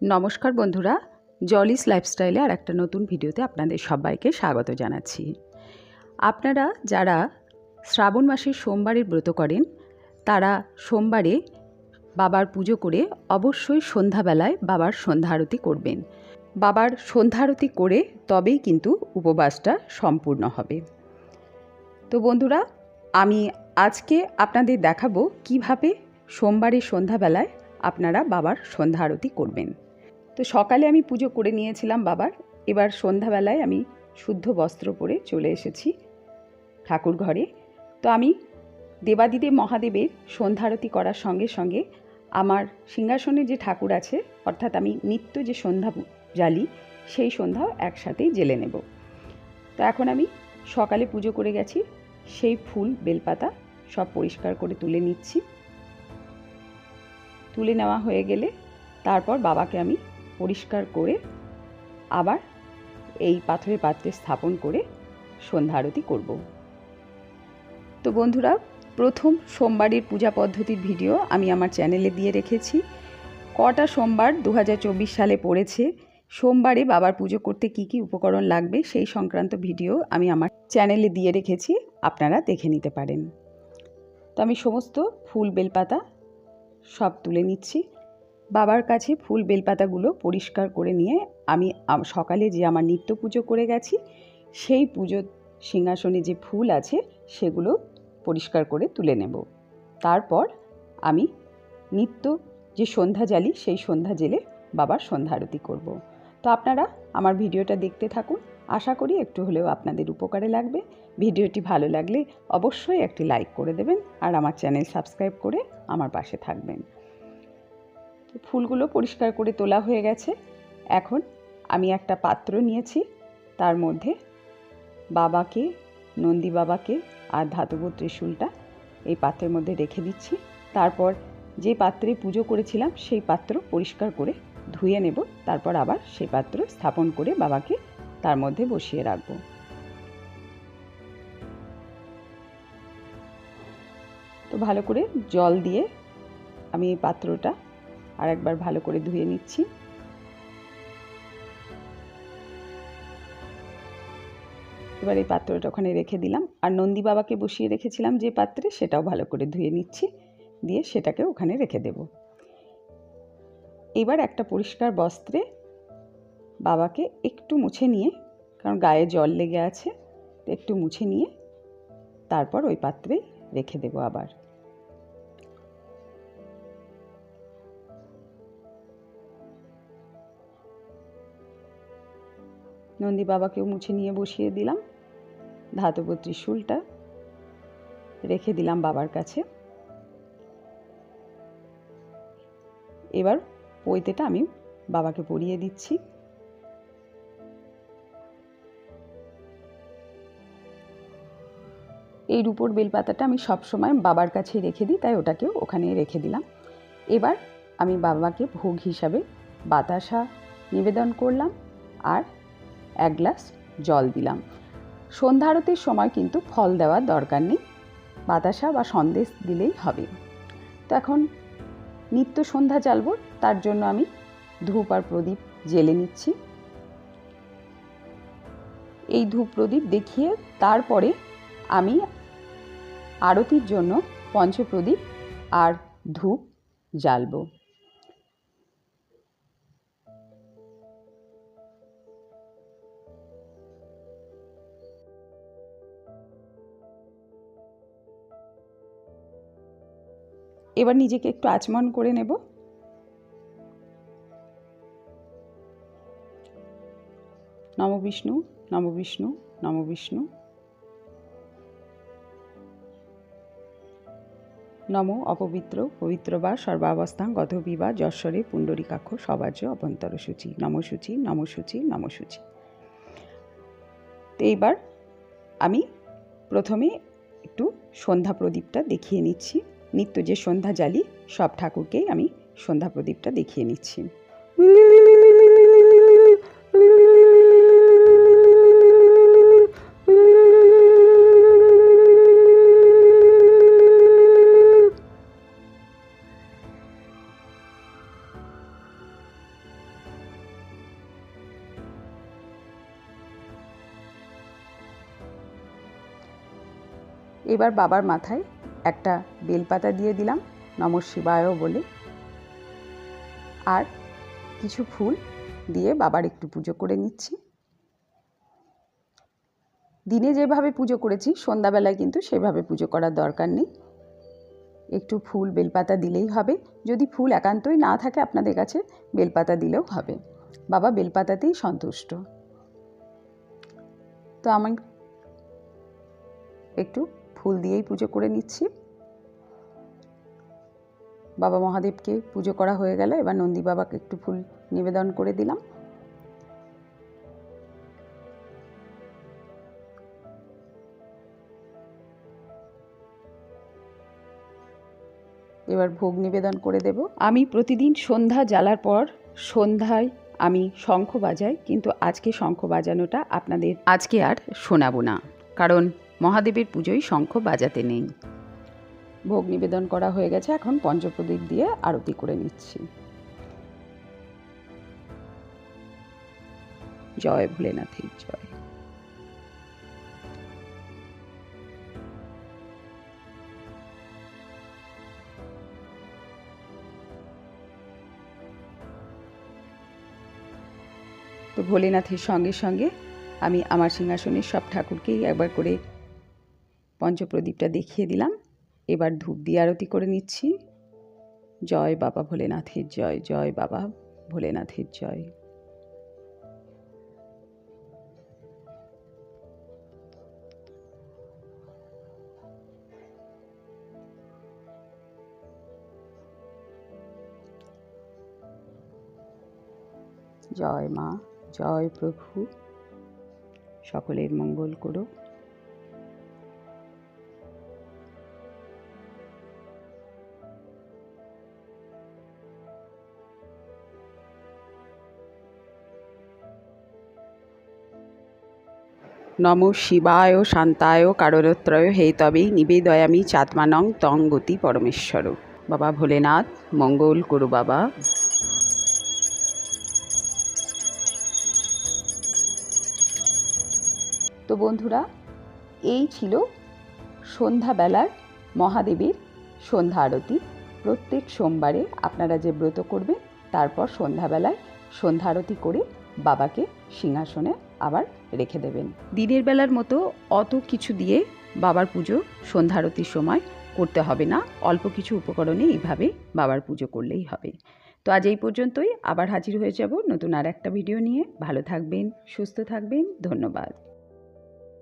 নমস্কার বন্ধুরা জলিস লাইফস্টাইলে আর একটা নতুন ভিডিওতে আপনাদের সবাইকে স্বাগত জানাচ্ছি। আপনারা যারা শ্রাবণ মাসের সোমবারের ব্রত করেন, তারা সোমবারে বাবার পুজো করে অবশ্যই সন্ধ্যাবেলায় বাবার সন্ধ্যা আরতি করবেন। বাবার সন্ধ্যা আরতি করে তবেই কিন্তু উপবাসটা সম্পূর্ণ হবে। তো বন্ধুরা, আমি আজকে আপনাদের দেখাবো কীভাবে সোমবারের সন্ধ্যাবেলায় আপনারা বাবার সন্ধ্যা আরতি করবেন। তো সকালে আমি পুজো করে নিয়েছিলাম বাবার। এবার সন্ধ্যাবেলায় আমি শুদ্ধ বস্ত্র পরে চলে এসেছি ঠাকুর ঘরে। তো আমি দেবাদিদেব মহাদেবের সন্ধ্যা আরতি করার সঙ্গে সঙ্গে আমার সিংহাসনে যে ঠাকুর আছে, অর্থাৎ আমি নিত্য যে সন্ধ্যা জ্বালি সেই সন্ধ্যাও একসাথেই জেলে নেব। তো এখন আমি সকালে পুজো করে গেছি, সেই ফুল, বেলপাতা সব পরিষ্কার করে তুলে নিচ্ছি। তুলে নেওয়া হয়ে গেলে তারপর বাবাকে আমি পরিষ্কার করে আবার এই পাথরের পাত্রে স্থাপন করে সন্ধ্যা আরতি করব। তো বন্ধুরা, প্রথম সোমবারের পূজা পদ্ধতির ভিডিও আমি আমার চ্যানেলে দিয়ে রেখেছি। কটা সোমবার দু হাজার চব্বিশ সালে পড়েছে, সোমবারে বাবার পুজো করতে কি কি উপকরণ লাগবে সেই সংক্রান্ত ভিডিও আমি আমার চ্যানেলে দিয়ে রেখেছি, আপনারা দেখে নিতে পারেন। তো আমি সমস্ত ফুল, বেলপাতা সব তুলে নিচ্ছি। বাবার কাছে ফুল বেলপাতাগুলো পরিষ্কার করে নিয়ে আমি সকালে যে আমার নিত্য পুজো করে গেছি, সেই পুজো সিংহাসনে যে ফুল আছে, সেগুলো পরিষ্কার করে তুলে নেব। তারপর আমি নিত্য যে সন্ধ্যা জ্বালি সেই সন্ধ্যা জেলে বাবার সন্ধ্যা আরতি করব। তো আপনারা আমার ভিডিওটা দেখতে থাকুন। আশা করি একটু হলেও আপনাদের উপকারে লাগবে। ভিডিওটি ভালো লাগলে অবশ্যই একটি লাইক করে দেবেন আর আমার চ্যানেল সাবস্ক্রাইব করে আমার পাশে থাকবেন। ফুলগুলো পরিষ্কার করে তোলা হয়ে গেছে। এখন আমি একটা পাত্র নিয়েছি। তার মধ্যে বাবাকে, নন্দী বাবাকে আর ধাতব ত্রিশূলটা এই পাত্রের মধ্যে রেখে দিচ্ছি। তারপর যে পাত্রে পুজো করেছিলাম সেই পাত্র পরিষ্কার করে ধুয়ে নেব। তারপর আবার সেই পাত্র স্থাপন করে বাবাকে তার মধ্যে বসিয়ে রাখব। তো ভালো করে জল দিয়ে আমি এই পাত্রটা আর একবার ভালো করে ধুয়ে নিচ্ছি। এবার এই পাত্রটা ওখানে রেখে দিলাম। আর নন্দী বাবাকে বসিয়ে রেখেছিলাম যে পাত্রে, সেটাও ভালো করে ধুয়ে নিচ্ছি। দিয়ে সেটাকে ওখানে রেখে দেব। এবার একটা পরিষ্কার বস্ত্রে বাবাকে একটু মুছে নিয়ে, কারণ গায়ে জল লেগে আছে একটু মুছে নিয়ে তারপর ওই পাত্রেই রেখে দেব আবার। নন্দী বাবাকেও মুছে নিয়ে বসিয়ে দিলাম, ধাতব ত্রিশূলটা রেখে দিলাম বাবার কাছে। এবার পৈতেটা আমি বাবাকে পরিয়ে দিচ্ছি। এই রূপোর বেলপাতাটা আমি সবসময় বাবার কাছে রেখে দিই, তাই ওটাকেও ওখানে রেখে দিলাম। এবার আমি বাবাকে ভোগ হিসাবে বাতাসা নিবেদন করলাম আর এক গ্লাস জল দিলাম। সন্ধ্যা আরতির সময় কিন্তু ফল দেওয়ার দরকার নেই, বাতাসা বা সন্দেশ দিলেই হবে। তো এখন নিত্য সন্ধ্যা জ্বালব, তার জন্য আমি ধূপ আর প্রদীপ জেলে নিচ্ছি। এই ধূপ প্রদীপ দেখিয়ে তারপরে আমি আরতির জন্য পঞ্চপ্রদীপ আর ধূপ জ্বালবো। এবার নিজেকে একটু আচমন করে নেব। নম বিষ্ণু, নম নম অপবিত্র, পবিত্র বা সর্বাবস্থান গত বিবা যশ্বরে পুণ্ডরিকাক্ষ অভ্যন্তর সূচি নমসূচি নমসূচি নমসূচি। তো এইবার আমি প্রথমে একটু সন্ধ্যা প্রদীপটা দেখিয়ে নিচ্ছি। নিত্য যে সন্ধ্যা জ্বালি সব ঠাকুরকেই আমি সন্ধ্যা প্রদীপটা দেখিয়ে নিচ্ছি। এবার বাবার মাথায় একটা বেলপাতা দিয়ে দিলাম, নম শিবায়ও বলে। আর কিছু ফুল দিয়ে বাবার একটু পুজো করে নিচ্ছি। দিনে যেভাবে পুজো করেছি, সন্ধ্যাবেলায় কিন্তু সেভাবে পুজো করার দরকার নেই। একটু ফুল বেলপাতা দিলেই হবে। যদি ফুল একান্তই না থাকে আপনাদের কাছে, বেলপাতা দিলেও হবে। বাবা বেলপাতাতেই সন্তুষ্ট। তো আমি একটু ফুল দিয়েই পুজো করে নিচ্ছি। বাবা মহাদেবকে পুজো করা হয়ে গেল এবার নন্দী বাবাকে একটু ফুল নিবেদন করে দিলাম। এবার ভোগ নিবেদন করে দেব। আমি প্রতিদিন সন্ধ্যা জ্বালার পর সন্ধ্যায় আমি শঙ্খ বাজাই কিন্তু আজকে শঙ্খ বাজানোটা আপনাদের আজকে আর শোনাবো না কারণ মহাদেবের পুজোয় শঙ্খ বাজাতে নেই। ভোগ নিবেদন করা হয়ে গেছে, এখন পঞ্চপ্রদীপ দিয়ে আরতি করে নিচ্ছি। জয় ভোলেনাথের জয়। তো ভোলেনাথের সঙ্গে সঙ্গে আমি আমার সিংহাসনের সব ঠাকুরকেই একবার করে পঞ্চপ্রদীপটা দেখিয়ে দিলাম। এবার ধূপ দিয়ে আরতি করে নিচ্ছি। জয় বাবা ভোলেনাথের জয় জয় বাবা ভোলেনাথের জয়। জয় মা, জয় প্রভু। সকলের মঙ্গল করো। নম শিবায় শান্তায় কারণত্রয় হে তবেই নিবেদয়ামি চাত্মানং তং গতি পরমেশ্বর। বাবা ভোলেনাথ, মঙ্গল করো বাবা। তো বন্ধুরা, এই ছিল সন্ধ্যাবেলার মহাদেবের সন্ধ্যা আরতি। প্রত্যেক সোমবারে আপনারা যে ব্রত করবেন, তারপর সন্ধ্যাবেলায় সন্ধ্যা আরতি করে বাবাকে সিংহাসনে আবার রেখে দেবেন। দিনের বেলার মতো অত কিছু দিয়ে বাবার পুজো, সন্ধ্যারতির সময় করতে হবে না। অল্প কিছু উপকরণে এইভাবে বাবার পুজো করলেই হবে। তো আজ এই পর্যন্তই। আবার হাজির হয়ে যাব নতুন আর একটা ভিডিও নিয়ে। ভালো থাকবেন, সুস্থ থাকবেন। ধন্যবাদ।